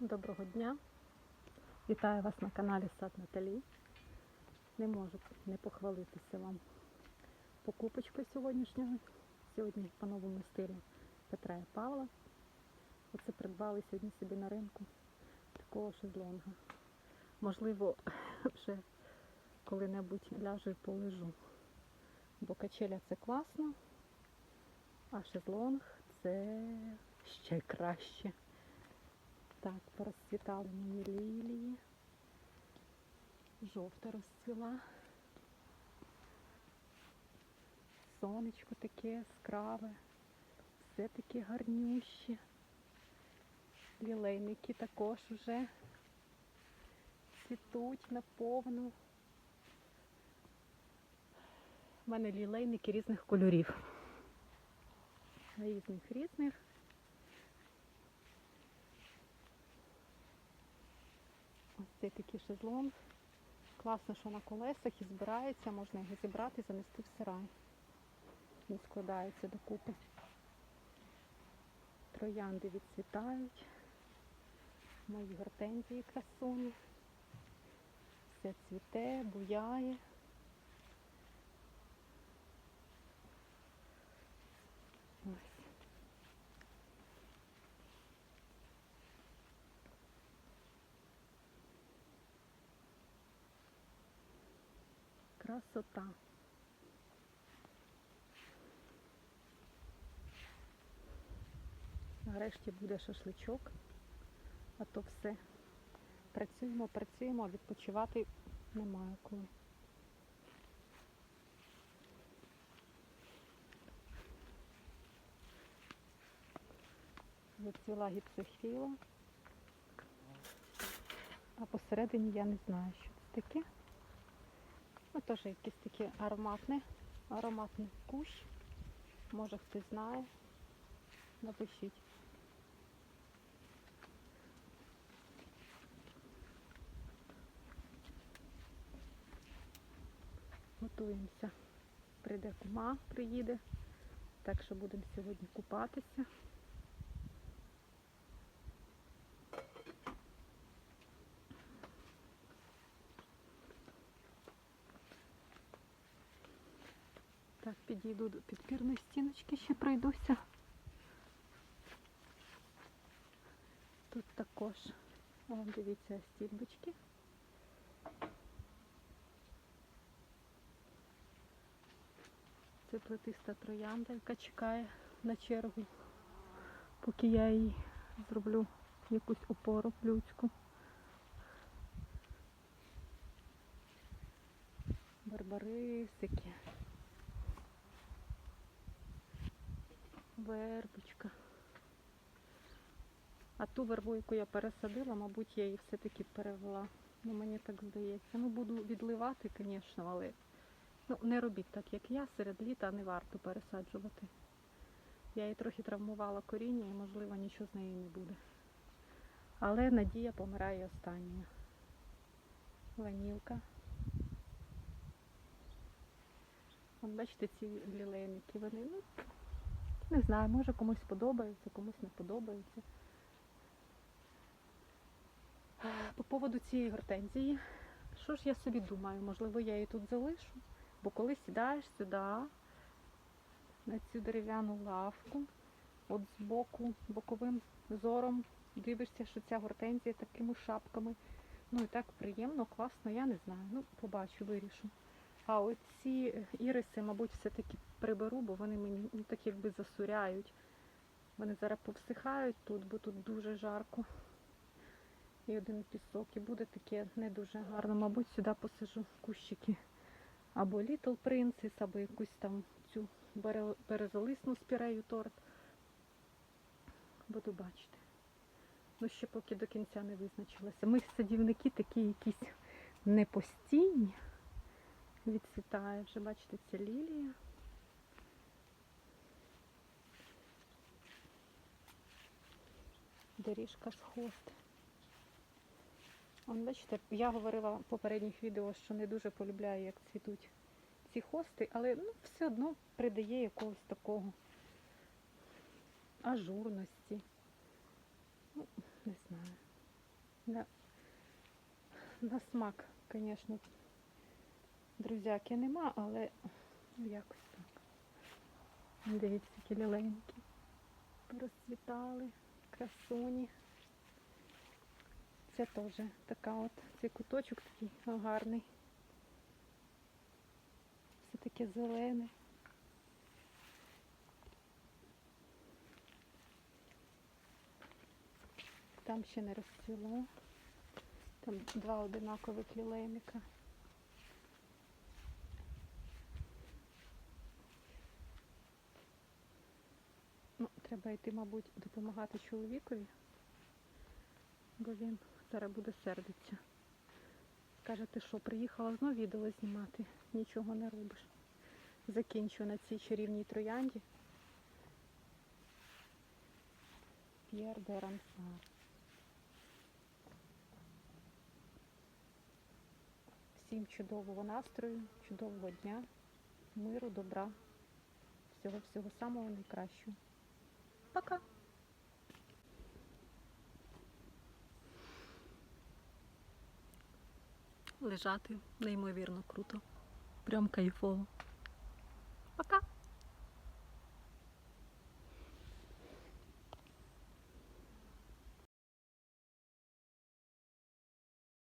Доброго дня! Вітаю вас на каналі Сад Наталі. Не можу не похвалитися вам покупочкою сьогоднішньою. Сьогодні по новому стилю Петра і Павла. Оце придбали сьогодні собі на ринку такого шезлонга. Можливо, вже коли-небудь ляжу і полежу. Бо качеля це класно, а шезлонг це ще краще. Так, порозцвітали мої лілії. Жовта розцвіла. Сонечко таке яскраве. Все таке гарнюще. Лілейники також вже цвітуть наповну. У мене лілейники різних кольорів. Різних різних. Ось такий шезлонг. Класно, що на колесах і збирається, можна його зібрати і занести в сарай. Він складається докупи. Троянди відцвітають. Мої гортензії красуні. Все цвіте, буяє. Красота. Нарешті буде шашличок, а то все. Працюємо, працюємо, а відпочивати немає коли. Зацвіла гіпсофіла. А посередині я не знаю, що це таке. Ну, теж якийсь такий ароматний, ароматний кущ. Може хтось знає. Напишіть. Готуємося. Прийде кума, приїде. Так що будемо сьогодні купатися. Підійду до підпірної стіночки, ще пройдуся. Тут також, о, дивіться, стільбочки. Це плетиста троянда, яка чекає на чергу, поки я їй зроблю якусь опору людську. Барбарисики. Вербочка. А ту вербу, яку я пересадила, мабуть, я її все-таки перевела. Ну, мені так здається. Ну, буду відливати, звісно, але ну, не робіть так, як я, серед літа не варто пересаджувати. Я її трохи травмувала коріння і, можливо, нічого з нею не буде. Але надія помирає останньою. Ванілка. Бачите, ці лілейники, вони, ну, не знаю, може комусь подобається, комусь не подобається. По поводу цієї гортензії, що ж я собі думаю, можливо, я її тут залишу, бо коли сідаєш сюди, на цю дерев'яну лавку, от з боку, боковим зором, дивишся, що ця гортензія такими шапками. Ну і так приємно, класно, я не знаю. Ну, побачу, вирішу. А оці іриси, мабуть, все-таки приберу, бо вони мені ну, так якби засуряють. Вони зараз повсихають тут, бо тут дуже жарко. І один пісок. І буде таке не дуже гарно. Мабуть, сюди посажу кущики. Або Little Princess, або якусь там цю бере- березолисну спірею торт. Буду бачити. Ну, ще поки до кінця не визначилася. Ми садівники такі якісь непостійні. Відцвітає вже, бачите, це лілія. Доріжка з хост. Он, бачите, я говорила в попередніх відео, що не дуже полюбляю, як цвітуть ці хости, але ну, все одно придає якогось такого ажурності. Ну, не знаю. на смак, звісно, друзяки нема, але якось так. Дивіться, які ліленькі. Розцвітали, красуні. Це теж така от, цей куточок такий гарний. Все таке зелене. Там ще не розцвіло. Там два одинакових лілейника. Ну, треба йти, мабуть, допомагати чоловікові, бо він зараз буде сердитися. Каже, ти що, приїхала знов відео знімати, нічого не робиш. Закінчу на цій чарівній троянді. П'єр де Рамсар. Всім чудового настрою, чудового дня, миру, добра, всього всього самого найкращого. Пока! Лежати неймовірно круто. Прям кайфово. Пока!